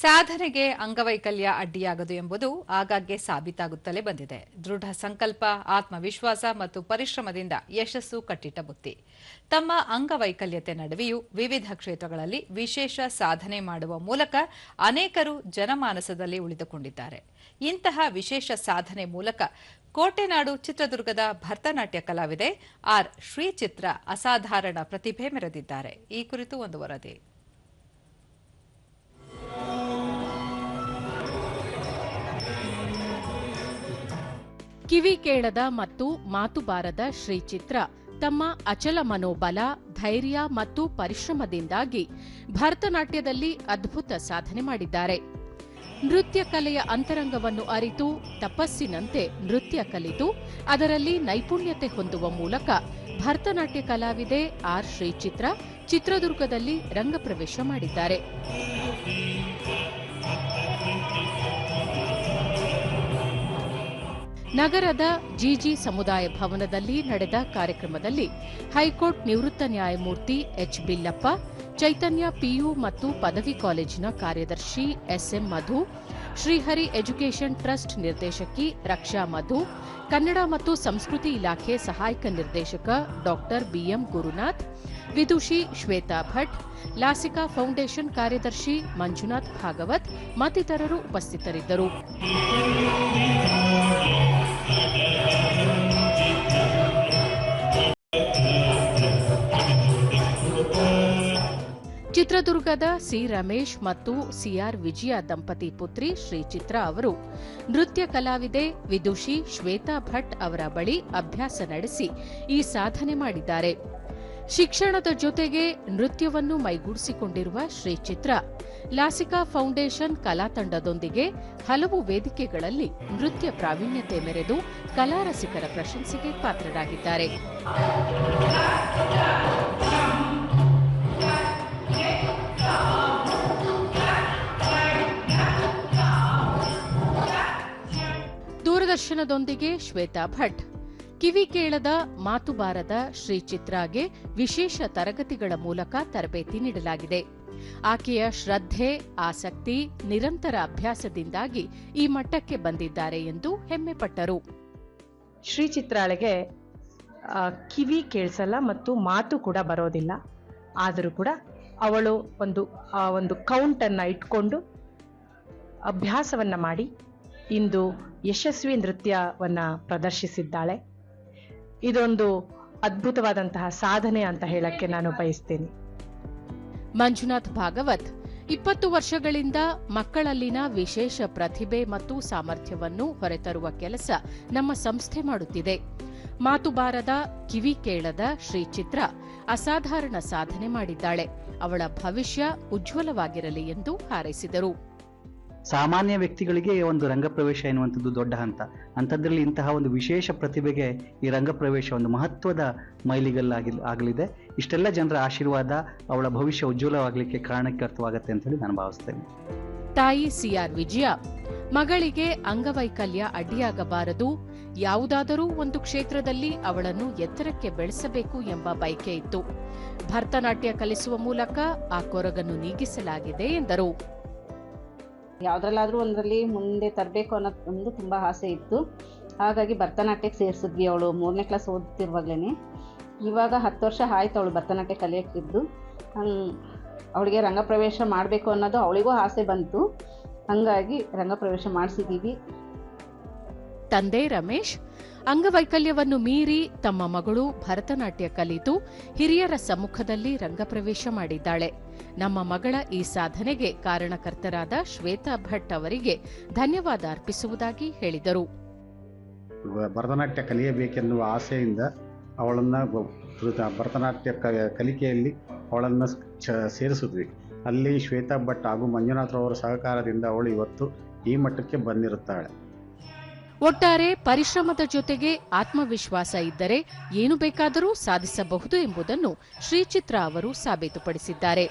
ಸಾಧನೆಗೆ ಅಂಗವೈಕಲ್ಯ ಅಡ್ಡಿಯಾಗದು ಎಂಬುದು ಆಗಾಗ್ಗೆ ಸಾಬೀತಾಗುತ್ತಲೇ ಬಂದಿದೆ. ದೃಢ ಸಂಕಲ್ಪ, ಆತ್ಮವಿಶ್ವಾಸ ಮತ್ತು ಪರಿಶ್ರಮದಿಂದ ಯಶಸ್ಸು ಕಟ್ಟಿಟ್ಟ ಬುತ್ತಿ. ತಮ್ಮ ಅಂಗವೈಕಲ್ಯತೆ ನಡುವೆಯೂ ವಿವಿಧ ಕ್ಷೇತ್ರಗಳಲ್ಲಿ ವಿಶೇಷ ಸಾಧನೆ ಮಾಡುವ ಮೂಲಕ ಅನೇಕರು ಜನಮಾನಸದಲ್ಲಿ ಉಳಿದುಕೊಂಡಿದ್ದಾರೆ. ಇಂತಹ ವಿಶೇಷ ಸಾಧನೆ ಮೂಲಕ ಕೋಟೆನಾಡು ಚಿತ್ರದುರ್ಗದ ಭರತನಾಟ್ಯ ಕಲಾವಿದೆ ಆರ್ ಶ್ರೀಚಿತ್ರ ಅಸಾಧಾರಣ ಪ್ರತಿಭೆ ಮೆರೆದಿದ್ದಾರೆ. ಈ ಕುರಿತು ಒಂದು ವರದಿ. ಕಿವಿ ಕೇಳದ ಮತ್ತು ಮಾತು ಬಾರದ ಶ್ರೀಚಿತ್ರ, ತಮ್ಮ ಅಚಲ ಮನೋಬಲ, ಧೈರ್ಯ ಮತ್ತು ಪರಿಶ್ರಮದಿಂದಾಗಿ ಭರತನಾಟ್ಯದಲ್ಲಿ ಅದ್ಭುತ ಸಾಧನೆ ಮಾಡಿದ್ದಾರೆ. ನೃತ್ಯ ಕಲೆಯ ಅಂತರಂಗವನ್ನು ಅರಿತು, ತಪಸ್ಸಿನಂತೆ ನೃತ್ಯ ಕಲಿತು, ಅದರಲ್ಲಿ ನೈಪುಣ್ಯತೆ ಹೊಂದುವ ಮೂಲಕ ಭರತನಾಟ್ಯ ಕಲಾವಿದೆ ಆರ್ ಶ್ರೀಚಿತ್ರ ಚಿತ್ರದುರ್ಗದಲ್ಲಿ ರಂಗಪ್ರವೇಶ ಮಾಡಿದ್ದಾರೆ. ನಗರದ ಜಿಜಿ ಸಮುದಾಯ ಭವನದಲ್ಲಿ ನಡೆದ ಕಾರ್ಯಕ್ರಮದಲ್ಲಿ ಹೈಕೋರ್ಟ್ ನಿವೃತ್ತ ನ್ಯಾಯಮೂರ್ತಿ ಎಚ್ ಬಿಲ್ಲಪ್ಪ, ಚೈತನ್ಯ ಪಿಯು ಮತ್ತು ಪದವಿ ಕಾಲೇಜಿನ ಕಾರ್ಯದರ್ಶಿ S M Madhu Srihari education trust ನಿರ್ದೇಶಕಿ ರಕ್ಷಾ ಮಧು, ಕನ್ನಡ ಮತ್ತು ಸಂಸ್ಕೃತಿ ಇಲಾಖೆ ಸಹಾಯಕ ನಿರ್ದೇಶಕ ಡಾಕ್ಟರ್ ಬಿಎಂ ಗುರುನಾಥ್, ವಿದುಷಿ ಶ್ವೇತಾ ಭಟ್, ಲಾಸಿಕಾ ಫೌಂಡೇಶನ್ ಕಾರ್ಯದರ್ಶಿ ಮಂಜುನಾಥ್ ಭಾಗವತ್ ಮತ್ತಿತರರು ಉಪಸ್ಥಿತರಿದ್ದರು. ಚಿತ್ರದುರ್ಗದ ಸಿ ರಮೇಶ್ ಮತ್ತು ಸಿಆರ್ ವಿಜಯ ದಂಪತಿ ಪುತ್ರಿ ಶ್ರೀಚಿತ್ರ ಅವರು ನೃತ್ಯ ಕಲಾವಿದೆ ವಿದುಷಿ ಶ್ವೇತಾ ಭಟ್ ಅವರ ಬಳಿ ಅಭ್ಯಾಸ ನಡೆಸಿ ಈ ಸಾಧನೆ ಮಾಡಿದ್ದಾರೆ. ಶಿಕ್ಷಣದ ಜೊತೆಗೆ ನೃತ್ಯವನ್ನು ಮೈಗೂಡಿಸಿಕೊಂಡಿರುವ ಶ್ರೀಚಿತ್ರ, ಲಾಸಿಕಾ ಫೌಂಡೇಶನ್ ಕಲಾ ತಂಡದೊಂದಿಗೆ ಹಲವು ವೇದಿಕೆಗಳಲ್ಲಿ ನೃತ್ಯ ಪ್ರಾವೀಣ್ಯತೆ ಮೆರೆದು ಕಲಾರಸಿಕರ ಪ್ರಶಂಸೆಗೆ ಪಾತ್ರರಾಗಿದ್ದಾರೆ. ದೂರದರ್ಶನದೊಂದಿಗೆ ಶ್ವೇತಾ ಭಟ್. ಕಿವಿ ಕೇಳದ ಮಾತು ಬಾರದ ಶ್ರೀಚಿತ್ರಾಗೆ ವಿಶೇಷ ತರಗತಿಗಳ ಮೂಲಕ ತರಬೇತಿ ನೀಡಲಾಗಿದೆ. ಆಕೆಯ ಶ್ರದ್ಧೆ, ಆಸಕ್ತಿ, ನಿರಂತರ ಅಭ್ಯಾಸದಿಂದಾಗಿ ಈ ಮಟ್ಟಕ್ಕೆ ಬಂದಿದ್ದಾರೆ ಎಂದು ಹೆಮ್ಮೆಪಟ್ಟರು. ಶ್ರೀ ಚಿತ್ರಾಳೆಗೆ ಕಿವಿ ಕೇಳಿಸಲ್ಲ ಮತ್ತು ಮಾತು ಕೂಡ ಬರೋದಿಲ್ಲ. ಆದರೂ ಕೂಡ ಅವಳು ಒಂದು ಒಂದು ಕೌಂಟನ್ನು ಇಟ್ಕೊಂಡು ಅಭ್ಯಾಸವನ್ನು ಮಾಡಿ ಇಂದು ಯಶಸ್ವಿ ನೃತ್ಯವನ್ನು ಪ್ರದರ್ಶಿಸಿದ್ದಾಳೆ. ಇದೊಂದು ಅದ್ಭುತವಾದಂತಹ ಸಾಧನೆ ಅಂತ ಹೇಳಕ್ಕೆ ನಾನು ಬಯಸ್ತೇನೆ. ಮಂಜುನಾಥ್ ಭಾಗವತ್, ಇಪ್ಪತ್ತು ವರ್ಷಗಳಿಂದ ಮಕ್ಕಳಲ್ಲಿನ ವಿಶೇಷ ಪ್ರತಿಭೆ ಮತ್ತು ಸಾಮರ್ಥ್ಯವನ್ನು ಹೊರತರುವ ಕೆಲಸ ನಮ್ಮ ಸಂಸ್ಥೆ ಮಾಡುತ್ತಿದೆ. ಮಾತು ಬಾರದ ಕಿವಿ ಕೇಳದ ಶ್ರೀಚಿತ್ರ ಅಸಾಧಾರಣ ಸಾಧನೆ ಮಾಡಿದ್ದಾಳೆ. ಅವಳ ಭವಿಷ್ಯ ಉಜ್ವಲವಾಗಿರಲಿ ಎಂದು ಹಾರೈಸಿದರು. ಸಾಮಾನ್ಯ ವ್ಯಕ್ತಿಗಳಿಗೆ ಒಂದು ರಂಗಪ್ರವೇಶ ಎನ್ನುವಂಥದ್ದು ದೊಡ್ಡ ಹಂತ. ಅಂಥದ್ರಲ್ಲಿ ಇಂತಹ ಒಂದು ವಿಶೇಷ ಪ್ರತಿಭೆಗೆ ಈ ರಂಗಪ್ರವೇಶ ಒಂದು ಮಹತ್ವದ ಮೈಲಿಗಲ್ಲಾಗಿ ಆಗಲಿದೆ. ಇಷ್ಟೆಲ್ಲ ಜನರ ಆಶೀರ್ವಾದ ಅವಳ ಭವಿಷ್ಯ ಉಜ್ವಲವಾಗಲಿಕ್ಕೆ ಕಾರಣಕ್ಕರ್ಥವಾಗತ್ತೆ ಅಂತ ಹೇಳಿ ನಾನು ಭಾವಿಸ್ತೇನೆ. ತಾಯಿ ಸಿಆರ್ ವಿಜಯ, ಮಗಳಿಗೆ ಅಂಗವೈಕಲ್ಯ ಅಡ್ಡಿಯಾಗಬಾರದು. ಯಾವುದಾದರೂ ಒಂದು ಕ್ಷೇತ್ರದಲ್ಲಿ ಅವಳನ್ನು ಎತ್ತರಕ್ಕೆ ಬೆಳೆಸಬೇಕು ಎಂಬ ಬಯಕೆ ಇತ್ತು. ಭರತನಾಟ್ಯ ಕಲಿಸುವ ಮೂಲಕ ಆ ಕೊರಗನ್ನು ನೀಗಿಸಲಾಗಿದೆ ಎಂದರು. ಯಾವುದ್ರಲ್ಲಾದ್ರೂ ಒಂದರಲ್ಲಿ ಮುಂದೆ ತರಬೇಕು ಅನ್ನೋದು ಒಂದು ತುಂಬ ಆಸೆ ಇತ್ತು. ಹಾಗಾಗಿ ಭರತನಾಟ್ಯಕ್ಕೆ ಸೇರಿಸಿದ್ವಿ ಅವಳು. ಮೂರನೇ ಕ್ಲಾಸ್ ಓದ್ತಿರುವಾಗಲೇ ಇವಾಗ ಹತ್ತು ವರ್ಷ ಆಯ್ತು ಅವಳು ಭರತನಾಟ್ಯ ಕಲಿಯಕ್ಕಿದ್ದು. ಅವಳಿಗೆ ರಂಗಪ್ರವೇಶ ಮಾಡಬೇಕು ಅನ್ನೋದು ಅವಳಿಗೂ ಆಸೆ ಬಂತು. ಹಾಗಾಗಿ ರಂಗಪ್ರವೇಶ ಮಾಡಿಸಿದ್ದೀವಿ ತಂದೆ ರಮೇಶ್, ಅಂಗವೈಕಲ್ಯವನ್ನು ಮೀರಿ ತಮ್ಮ ಮಗಳು ಭರತನಾಟ್ಯ ಕಲಿತು ಹಿರಿಯರ ಸಮ್ಮುಖದಲ್ಲಿ ರಂಗಪ್ರವೇಶ ಮಾಡಿದ್ದಾಳೆ. ನಮ್ಮ ಮಗಳ ಈ ಸಾಧನೆಗೆ ಕಾರಣಕರ್ತರಾದ ಶ್ವೇತಾ ಭಟ್ ಅವರಿಗೆ ಧನ್ಯವಾದ ಅರ್ಪಿಸುವುದಾಗಿ ಹೇಳಿದರು. ಭರತನಾಟ್ಯ ಕಲಿಯಬೇಕೆನ್ನುವ ಆಸೆಯಿಂದ ಅವಳನ್ನು ಭರತನಾಟ್ಯ ಕಲಿಕೆಯಲ್ಲಿ ಅವಳನ್ನು ಸೇರಿಸಿದ್ವಿ. ಅಲ್ಲಿ ಶ್ವೇತಾ ಭಟ್ ಹಾಗೂ ಮಂಜುನಾಥ್ ಅವರ ಸಹಕಾರದಿಂದ ಅವಳು ಇವತ್ತು ಈ ಮಟ್ಟಕ್ಕೆ ಬಂದಿರುತ್ತಾಳೆ. ಒಟ್ಟಾರೆ ಪರಿಶ್ರಮದ ಜೊತೆಗೆ ಆತ್ಮವಿಶ್ವಾಸ ಇದ್ದರೆ ಏನು ಬೇಕಾದರೂ ಸಾಧಿಸಬಹುದು ಎಂಬುದನ್ನು ಶ್ರೀಚಿತ್ರ ಅವರು ಸಾಬೀತುಪಡಿಸಿದ್ದಾರೆ.